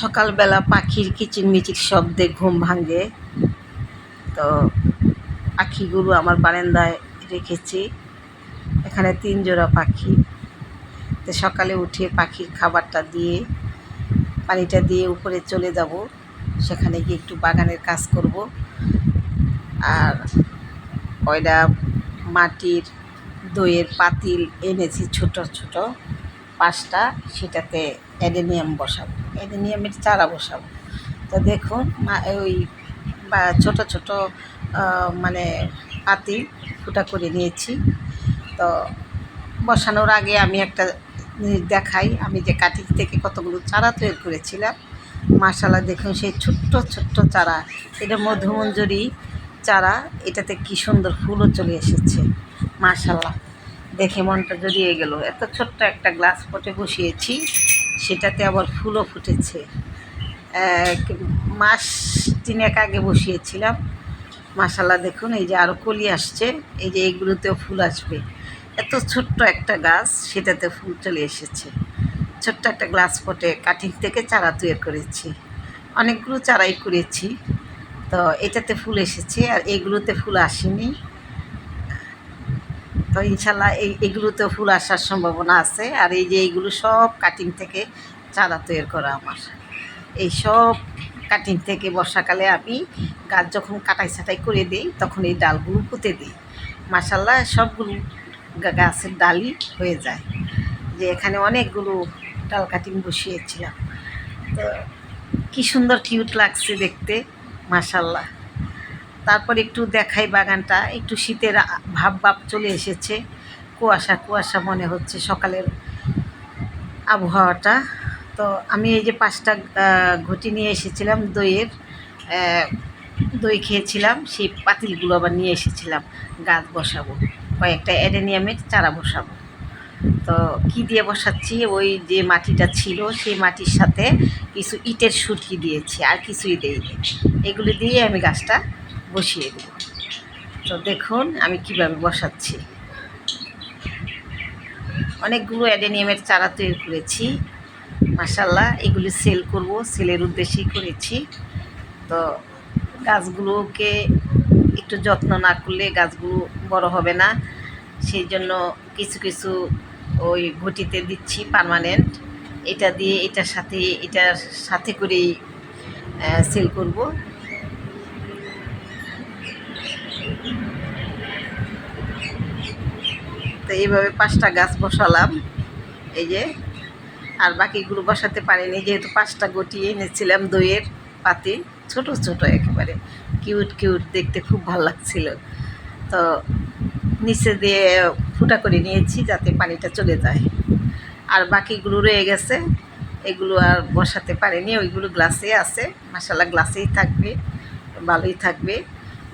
সকালবেলা পাখির কিচিরমিচির শব্দে ঘুম ভাঙে। তো পাখিগুলো আমার বারান্দায় রেখেছি। এখানে তিন জোড়া পাখি। তো সকালে উঠে পাখির খাবারটা দিয়ে, পানিটা দিয়ে উপরে চলে যাব। সেখানে গিয়ে একটু বাগানের কাজ করব। আর কয়টা মাটির দইয়ের পাতিল এনেছি ছোট ছোট পাঁচটা। সেটাতে অ্যাডেনিয়াম বসাবো, অ্যাডেনিয়ামের চারা বসাবো। তো দেখুন ওই বা ছোট ছোট মানে পাতি ফুটা করে নিয়েছি। তো বসানোর আগে আমি একটা দেখাই, আমি যে কাঠি থেকে কতগুলো চারা তৈরি করেছিলাম। মাশাল্লাহ দেখুন সেই ছোট্ট ছোট্ট চারা, এটা মধুমঞ্জরি চারা, এটাতে কি সুন্দর ফুলও চলে এসেছে মাশাল্লাহ দেখে মনটা জড়িয়ে গেল। এত ছোট্ট একটা গ্লাস পটে বসিয়েছি। সেটাতে আবার ফুলও ফুটেছে। মাস তিনেক আগে বসিয়েছিলাম। মাশাল্লাহ দেখুন, এই যে আরও কলি আসছে, এই যে এইগুলোতেও ফুল আসবে। এত ছোট্ট একটা গাছ, সেটাতে ফুল চলে এসেছে। ছোট্ট একটা গ্লাস পটে কাটিং থেকে চারা তৈরি করেছি। অনেকগুলো চারাই করেছি। তো এটাতে ফুল এসেছে আর এইগুলোতে ফুল আসেনি। তো ইনশাল্লাহ এই এগুলোতেও ফুল আসার সম্ভাবনা আছে। আর এই যে এইগুলো সব কাটিং থেকে চারা তৈরি করা আমার। এই সব কাটিং থেকে বর্ষাকালে আমি গাছ যখন কাটাই ছাটাই করে দিই, তখন এই ডালগুলো পুঁতে দিই। মাসাল্লাহ সবগুলো গাছের ডালই হয়ে যায়। যে এখানে অনেকগুলো ডাল কাটিং বসিয়েছিলাম। তো কী সুন্দর কিউট লাগছে দেখতে মাসাল্লাহ তারপর একটু দেখাই বাগানটা, একটু শীতের ভাব ভাব চলে এসেছে। কুয়াশা কুয়াশা মনে হচ্ছে সকালের আবহাওয়াটা। তো আমি এই যে পাঁচটা ঘটি নিয়ে এসেছিলাম দইয়ের দই খেয়েছিলাম, সেই পাতিলগুলো আবার নিয়ে এসেছিলাম। গাছ বসাবো, কয়েকটা অ্যাডেনিয়ামের চারা বসাবো। তো কি দিয়ে বসাচ্ছি? ওই যে মাটিটা ছিল, সেই মাটির সাথে কিছু ইটের সুরকি দিয়েছি, আর কিছুই দেইনি। এগুলো দিয়ে আমি গাছটা বসিয়ে দিই। তো দেখুন আমি কীভাবে বসাচ্ছি। অনেকগুলো অ্যাডেনিয়ামের চারা তৈরি করেছি। মাসাল্লাহ এগুলি সেল করব, সেলের উদ্দেশ্যেই করেছি। তো গাছগুলোকে একটু যত্ন না করলে গাছগুলো বড় হবে না। সেই জন্য কিছু কিছু ওই ঘটিতে দিচ্ছি পার্মানেন্ট এটা দিয়ে এটার সাথে এটার সাথে করেই সেল করব। তো এইভাবে পাঁচটা গাছ বসালাম। এই যে, আর বাকিগুলো বসাতে পারিনি, যেহেতু পাঁচটা গটি এনেছিলাম দইয়ের পাতি, ছোট ছোট একেবারে। কিউট কিউট, দেখতে খুব ভালো লাগছিল। তো নিচে দিয়ে ফুটা করে নিয়েছি যাতে পানিটা চলে যায়। আর বাকিগুলো রয়ে গেছে, এগুলো আর বসাতে পারিনি, ওইগুলো গ্লাসে আছে। মশালা গ্লাসেই থাকবে, ভালোই থাকবে।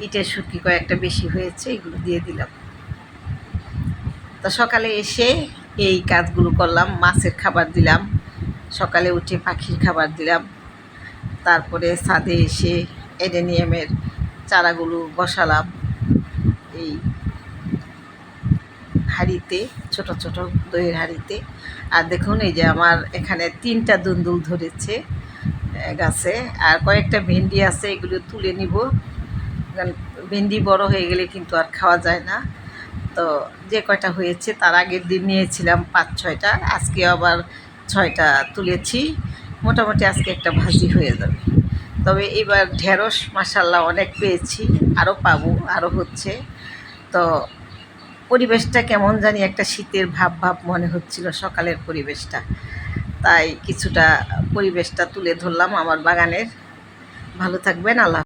ইটের শুটকি কয়েকটা বেশি হয়েছে, এগুলো দিয়ে দিলাম। তো সকালে এসে এই কাজগুলো করলাম, মাছের খাবার দিলাম, সকালে উঠে পাখির খাবার দিলাম। তারপরে ছাদে এসে এডেনিয়ামের চারাগুলো বসালাম। এই হাঁড়িতে, ছোট ছোট দইয়ের হাঁড়িতে। আর দেখুন, এই যে আমার এখানে তিনটা দুন্দুল ধরেছে গাছে। আর কয়েকটা ভেন্ডি আছে, এগুলো তুলে নিব। কারণ ভেন্ডি বড় হয়ে গেলে কিন্তু আর খাওয়া যায় না। তো যে কয়টা হয়েছে তার আগের দিন নিয়েছিলাম পাঁচ ছয়টা, আজকে আবার ছয়টা তুলেছি। মোটামুটি আজকে একটা ভাজি হয়ে যাবে। তবে এবার ঢেঁড়স মাসাল্লাহ অনেক পেয়েছি, আরও পাবো, আরও হচ্ছে। তো পরিবেশটা কেমন জানি একটা শীতের ভাব ভাব মনে হচ্ছিল সকালের পরিবেশটা। তাই কিছুটা পরিবেশটা তুলে ধরলাম আমার বাগানের। ভালো থাকবেন, আল্লাহ